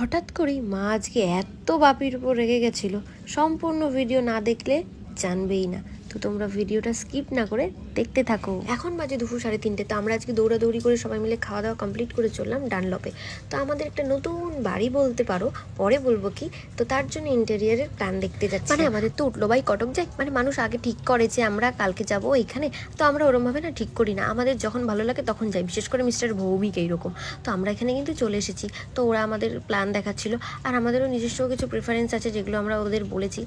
হঠাৎ করেই মা আজকে এত বাপির উপর রেগে গেছিল, সম্পূর্ণ ভিডিও না দেখলে জানবেই না। তো তোমরা ভিডিওটা স্কিপ না করে দেখতে থাকো। এখন বাজে দুপুর সাড়ে তিনটে, তো আমরা আজকে দৌড়াদৌড়ি করে সবাই মিলে খাওয়া দাওয়া কমপ্লিট করে চললাম ডানলপে তো আমাদের একটা নতুন বাড়ি বলতে পারো, পরে বলব কি, তো তার জন্য ইন্টেরিয়ারের প্ল্যান দেখতে যাচ্ছি। মানে আমাদের তো উঠল বাই কটক যাই মানে মানুষ আগে ঠিক করে যে আমরা কালকে যাব এখানে, তো আমরা ওরমভাবে না ঠিক করি না। আমাদের যখন ভালো লাগে তখন যাই, বিশেষ করে মিস্টার ভৌমিক এইরকম। তো আমরা এখানে কিন্তু চলে এসেছি, তো ওরা আমাদের প্ল্যান দেখাচ্ছিল। আর আমাদেরও নিজস্ব কিছু প্রেফারেন্স আছে যেগুলো আমরা ওদের বলেছি।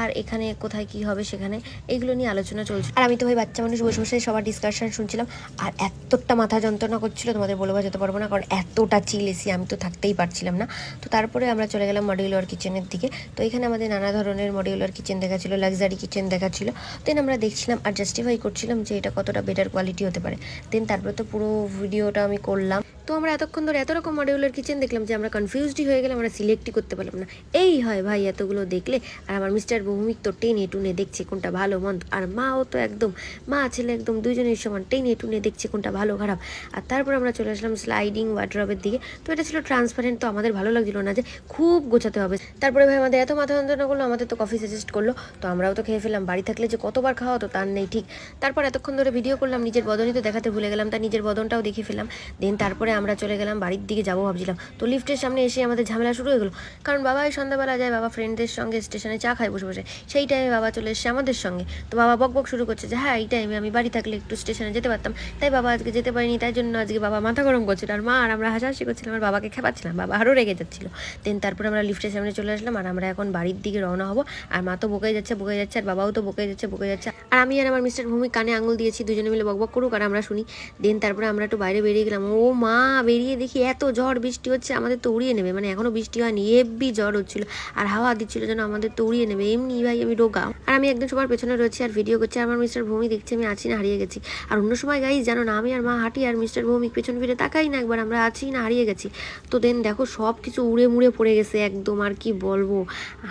আর এখানে কোথায় কি হবে সেখানে এইগুলো নিয়ে আলোচনা চলছে। আর আমি তো ভাই বাচ্চা মানুষ বসে বসে সবার ডিসকাশন শুনছিলাম। আর এতটা মাথা যন্ত্রণা করছিল, তোমাদের বলে বোঝাতে পারব না, কারণ এতটা চিল এসি আমি তো থাকতেই পারছিলাম না। তো তারপরে আমরা চলে গেলাম মডিউলার কিচেনের দিকে। তো এখানে আমাদের নানা ধরনের মডিউলার কিচেন দেখাচ্ছিল লাক্সারি কিচেন দেখাচ্ছিল দেন আমরা দেখছিলাম আর জাস্টিফাই করছিলাম যে এটা কতটা বেটার কোয়ালিটি হতে পারে। দেন তারপরে তো পুরো ভিডিওটা আমি করলাম। তো আমরা এতক্ষণ ধরে এত রকম মডিউলার কিচেন দেখলাম যে আমরা কনফিউজডই হয়ে গেলাম, আমরা সিলেক্টই করতে পারলাম না। এই হয় ভাই এতগুলো দেখলে, আর আমার মিস্টার ভৌমিক তো টেনে টুনে দেখছে কোনটা ভালো, মন্দ আর মাও তো একদম, মা, ছেলে একদম দুজনের সমান। টেনে টুনে দেখছে কোনটা ভালো, খারাপ। আর তারপর আমরা চলে আসলাম স্লাইডিং ওয়ার্ড্রবের দিকে। তো এটা ছিল ট্রান্সপারেন্ট তো আমাদের ভালো লাগছিল না যে খুব গোছাতে হবে। তারপরে ভাই আমাদের এত মাথা যন্ত্রণা করল, আমাদের তো কফি সাজেস্ট করল। তো আমরাও তো খেয়ে ফেললাম। বাড়ি থাকলে যে কতবার খাওয়া হতো তার নেই ঠিক। তারপর এতক্ষণ ধরে ভিডিও করলাম, নিজের বদনই তো দেখাতে ভুলে গেলাম, তার নিজের বদনটাও দেখে ফেলাম দেন তারপরে আমরা চলে গেলাম বাড়ির দিকে যাব ভাবছিলাম। তো লিফটের সামনে এসে আমাদের ঝামেলা শুরু হয়ে গেলো। কারণ বাবা এই সন্ধ্যাবেলা যায়, বাবা ফ্রেন্ডদের সঙ্গে স্টেশনে চা খায় বসে বসে। সেই টাইমে বাবা চলে এসে আমাদের সঙ্গে। তো বাবা বক বক শুরু করছে যে হ্যাঁ এই টাইমে আমি বাড়ি থাকলে একটু স্টেশনে যেতে পারতাম। তাই বাবা আজকে যেতে পারিনি, তাই জন্য আজকে বাবা মাথা গরম করছিল। আর মা আর আমরা হাসাহাসি করছিলাম, আর বাবাকে খেপাচ্ছিলাম, বাবা আরও রেগে যাচ্ছিল। দেন তারপরে আমরা লিফটের সামনে চলে আসলাম, আর আমরা এখন বাড়ির দিকে রওনা হব। আর মা তো বকে যাচ্ছে বকে যাচ্ছে, আর বাবাও তো বকে যাচ্ছে বকে যাচ্ছে। আর আমি আর আমার মিস্টার ভূমি কানে আঙুল দিয়েছি, দুজনে মিলে বকবক করুক, আর আমরা শুনি। দেন তারপরে আমরা একটু বাইরে বেরিয়ে গেলাম। ও মা, বেরিয়ে দেখি এত ঝড় বৃষ্টি হচ্ছে, আমাদের তো উড়িয়ে নেবে। মানে এখনও বৃষ্টি হয়নি হেব্বি জ্বর হচ্ছিল। আর হাওয়া দিচ্ছিল যেন আমাদের তো উড়িয়ে নেবে। এমনি ভাই আমি রোগা। আমি একদম সবার পেছনে রয়েছি আর ভিডিও করছি। আমার মিস্টার ভূমি দেখছি, আমি আছি না, হারিয়ে গেছি। আর অন্য সময় গাইজ জানো না, আমি আর মা হাঁটি আর মিস্টার ভৌমিক পেছন ফিরে তাকাই না, একবার আমরা আছি না, হারিয়ে গেছি। তো দেন দেখো সব কিছু উড়ে মুড়ে পড়ে গেছে একদম, আর কি বলব?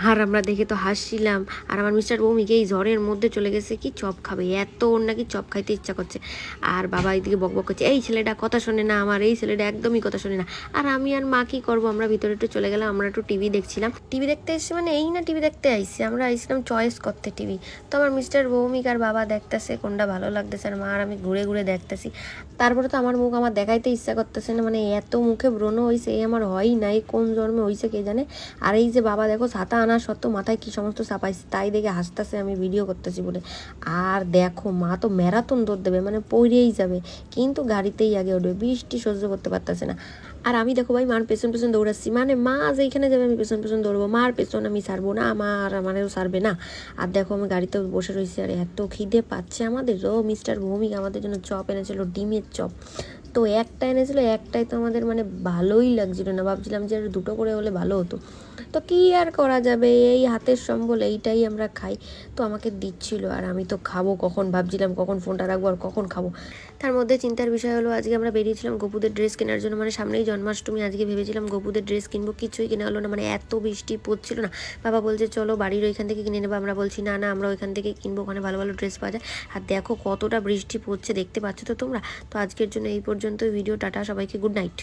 আর আমরা দেখে তো হাসছিলাম। আর আমার মিস্টার ভৌমিক এই ঝড়ের মধ্যে চলে গেছে, কি চপ খাবে? এত ওর নাকি চপ খাইতে ইচ্ছা করছে। আর বাবা এদিকে বক বক করছে, এই ছেলেটা কথা শোনে না আমার, এই ছেলেটা একদমই কথা শোনে না। আর আমি আর মা কি করব? আমরা ভিতরে একটু চলে গেলাম, আমরা একটু টিভি দেখছিলাম। টিভি দেখতে এসেছি মানে এই না টিভি দেখতে আইসি। আমরা আইছিলাম চয়েস করতে। টিভি। তো আমার মিস্টার ভৌমিক আর বাবা দেখতেছে কোনটা ভালো লাগতেছে আর মা আর আমি ঘুরে ঘুরে দেখতেছি। তারপরে তো আমার মুখ আমার দেখাইতে ইচ্ছা করতেছে না। মানে এত মুখে ব্রণ হয়েছে এই আমার হয়ই নাই, কোন জন্মে হয়েছে কে জানে। আর এই যে বাবা দেখো, ছাতা আনা সত্ত্বেও মাথায় কি সমস্ত চাপাইছে, তাই দেখে হাসতেছে, আমি ভিডিও করতেছি বলে। আর দেখো, মা তো ম্যারাথন দৌড় দেবে মানে পড়েই যাবে। কিন্তু গাড়িতেই আগে উঠবে, বৃষ্টি সহ্য করতে পারতেছে না। আর আমি দেখো ভাই, মার পেছন পেছন দৌড়াচ্ছি। মানে মা যেখানে যাবে আমি পেছন পেছন দৌড়বো। মার পেছন আমি সারবো না, আমার আমারও সারবে না। আর দেখো আমি গাড়িতে বসে রয়েছি, আর এত খিদে পাচ্ছে আমাদের। ও মিস্টার ভৌমিক আমাদের জন্য চপ এনেছিল, ডিমের চপ। তো একটা এনেছিল, একটাই তো আমাদের মানে ভালোই লাগছিল না। ভাবছিলাম যে দুটো করে হলে ভালো হতো। তো কি আর করা যাবে? এই হাতের সম্বল, এইটাই আমরা খাই। তো আমাকে দিচ্ছিল, আর আমি তো খাব কখন? ভাবছিলাম কখন ফোনটা রাখব আর কখন খাব? তার মধ্যে চিন্তার বিষয় হলো, আজকে আমরা বেরিয়েছিলাম গপুদের ড্রেস কেনার জন্য। মানে সামনেই জন্মাষ্টমী, আজকে ভেবেছিলাম গপুদের ড্রেস কিনবো। কিছুই কেনা হলো না মানে এত বৃষ্টি পড়ছিল না। বাবা বলছে, চলো বাড়ির ওইখান থেকে কিনে নেব। আমরা বলছি, না না, আমরা ওইখান থেকে কিনবো, ওখানে ভালো ভালো ড্রেস পাওয়া যায়। আর দেখো কতটা বৃষ্টি পড়ছে, দেখতে পাচ্ছ তো তোমরা? তো আজকের জন্য এই পর্যন্ত ভিডিও টাটা সবাইকে গুড নাইট।